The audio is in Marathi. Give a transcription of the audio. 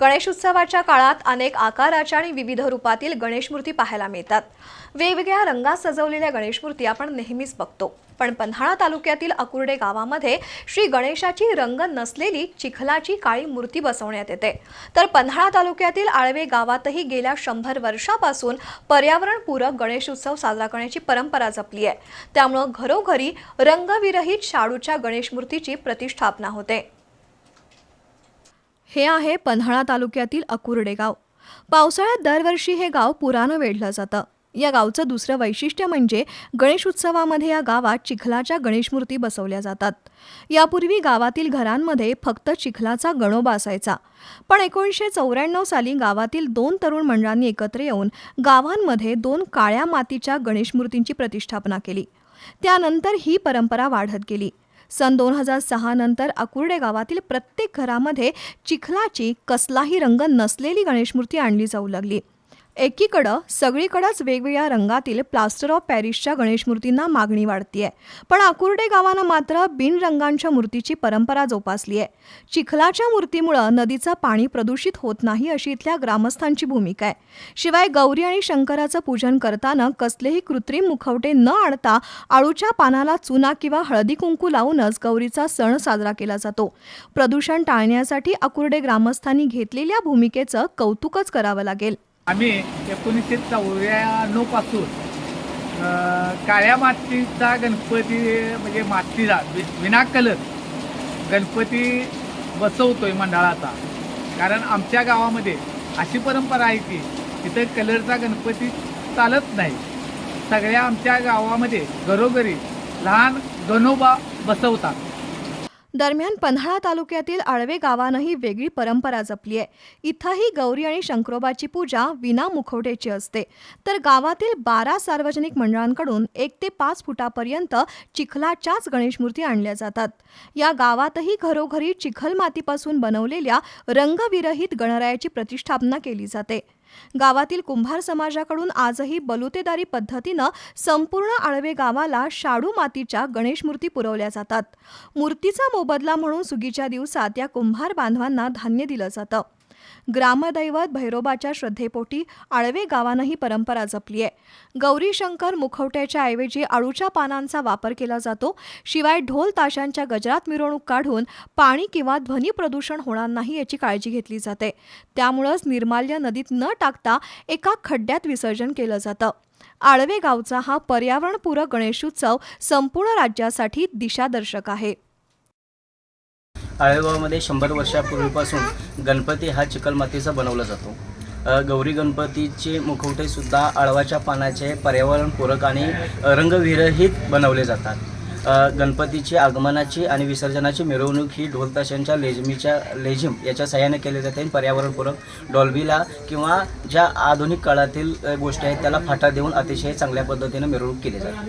गणेशोत्सवाच्या काळात अनेक आकाराच्या आणि विविध रूपातील गणेश मूर्ती पाहायला मिळतात. वेगवेगळ्या रंगात सजवलेल्या गणेश मूर्ती आपण नेहमीच बघतो. पण पन्हाळा तालुक्यातील अकुर्डे गावामध्ये श्री गणेशाची रंग नसलेली चिखलाची काळी मूर्ती बसवण्यात येते. तर पन्हाळा तालुक्यातील आळवे गावातही गेल्या शंभर वर्षापासून पर्यावरणपूरक गणेशोत्सव साजरा करण्याची परंपरा जपली आहे. त्यामुळं घरोघरी रंगविरहित शाडूच्या गणेशमूर्तीची प्रतिष्ठापना होते. हे आहे पन्हाळा तालुक्यातील अकुर्डे गाव. पावसाळ्यात दरवर्षी हे गाव पुरानं वेढलं जातं. या गावचं दुसरं वैशिष्ट्य म्हणजे गणेश उत्सवामध्ये या गावात चिखलाच्या गणेशमूर्ती बसवल्या जातात. यापूर्वी गावातील घरांमध्ये फक्त चिखलाचा गणोबा असायचा. पण एकोणीसशे चौऱ्याण्णव साली गावातील दोन तरुण मंडळांनी एकत्र येऊन गावांमध्ये दोन काळ्या मातीच्या गणेशमूर्तींची प्रतिष्ठापना केली. त्यानंतर ही परंपरा वाढत गेली. सन दोन हजार सहा नंतर अकुर्डे गावातील प्रत्येक घरामध्ये चिखलाची कसलाही रंग नसलेली गणेशमूर्ती आणली जाऊ लागली. एकीकडं सगळीकडंच वेगवेगळ्या रंगातील प्लास्टर ऑफ पॅरिसच्या गणेशमूर्तींना मागणी वाढतीये. पण अकुर्डे गावानं मात्र बिनरंगांच्या मूर्तीची परंपरा जोपासली आहे चिखलाच्या मूर्तीमुळं नदीचं पाणी प्रदूषित होत नाही अशी इथल्या ग्रामस्थांची भूमिका आहे. शिवाय गौरी आणि शंकराचं पूजन करताना कसलेही कृत्रिम मुखवटे न आणता आळूच्या पानाला चुना किंवा हळदी कुंकू लावूनच गौरीचा सण साजरा केला जातो. प्रदूषण टाळण्यासाठी अकुर्डे ग्रामस्थांनी घेतलेल्या भूमिकेचं कौतुकच करावं लागेल. आम्ही एकोणीसशे चौऱ्याण्णवपासून काळ्या मातीचा गणपती म्हणजे मातीचा वि- विना कलर गणपती बसवतोय मंडळाचा. कारण आमच्या गावामध्ये अशी परंपरा आहे की तिथं कलरचा गणपती चालत नाही. सगळ्या आमच्या गावामध्ये घरोघरी लहान गणोबा बसवतात. दरम्यान पन्हाळा तालुक्यातील आळवे गावानंही वेगळी परंपरा जपली आहे. इथंही गौरी आणि शंकरोबाची पूजा विना मुखवटेची असते. तर गावातील बारा सार्वजनिक मंडळांकडून एक ते पाच फुटापर्यंत चिखलाच्याच गणेशमूर्ती आणल्या जातात. या गावातही घरोघरी चिखल मातीपासून बनवलेल्या रंगविरहित गणरायाची प्रतिष्ठापना केली जाते. गावातील कुंभार समाजाकडून आजही बलुतेदारी पद्धतीनं संपूर्ण आळवे गावाला शाडू मातीच्या गणेश मूर्ती पुरवल्या जातात. मूर्तीचा मोबदला म्हणून सुगीच्या दिवसात या कुंभार बांधवांना धान्य दिलं जातं. ग्रामदैवत भैरोबाच्या श्रद्धेपोटी आळवे गावानं ही परंपरा जपली आहे. गौरी शंकर मुखवट्याच्या ऐवजी आळूच्या पानांचा वापर केला जातो. शिवाय ढोल ताशांच्या गजरात मिरवणूक काढून पाणी किंवा ध्वनी प्रदूषण होणार नाही याची काळजी घेतली जाते. त्यामुळंच निर्माल्य नदीत न टाकता एका खड्ड्यात विसर्जन केलं जातं. आळवे गावचा हा पर्यावरणपूरक गणेशोत्सव संपूर्ण राज्यासाठी दिशादर्शक आहे. आळेगावमध्ये शंभर वर्षापूर्वीपासून गणपती हा चिखलमातीचा बनवला जातो. गौरी गणपतीचे मुखवटेसुद्धा आळवाच्या पानाचे पर्यावरणपूरक आणि रंगविरहित बनवले जातात. गणपतीची आगमनाची आणि विसर्जनाची मिरवणूक ही ढोलताशांच्या लेझमीच्या लेझिम याच्या सहाय्याने केली जाते आणि पर्यावरणपूरक डॉल्बीला किंवा ज्या आधुनिक काळातील गोष्टी आहेत त्याला फाटा देऊन अतिशय चांगल्या पद्धतीने मिरवणूक केली जाते.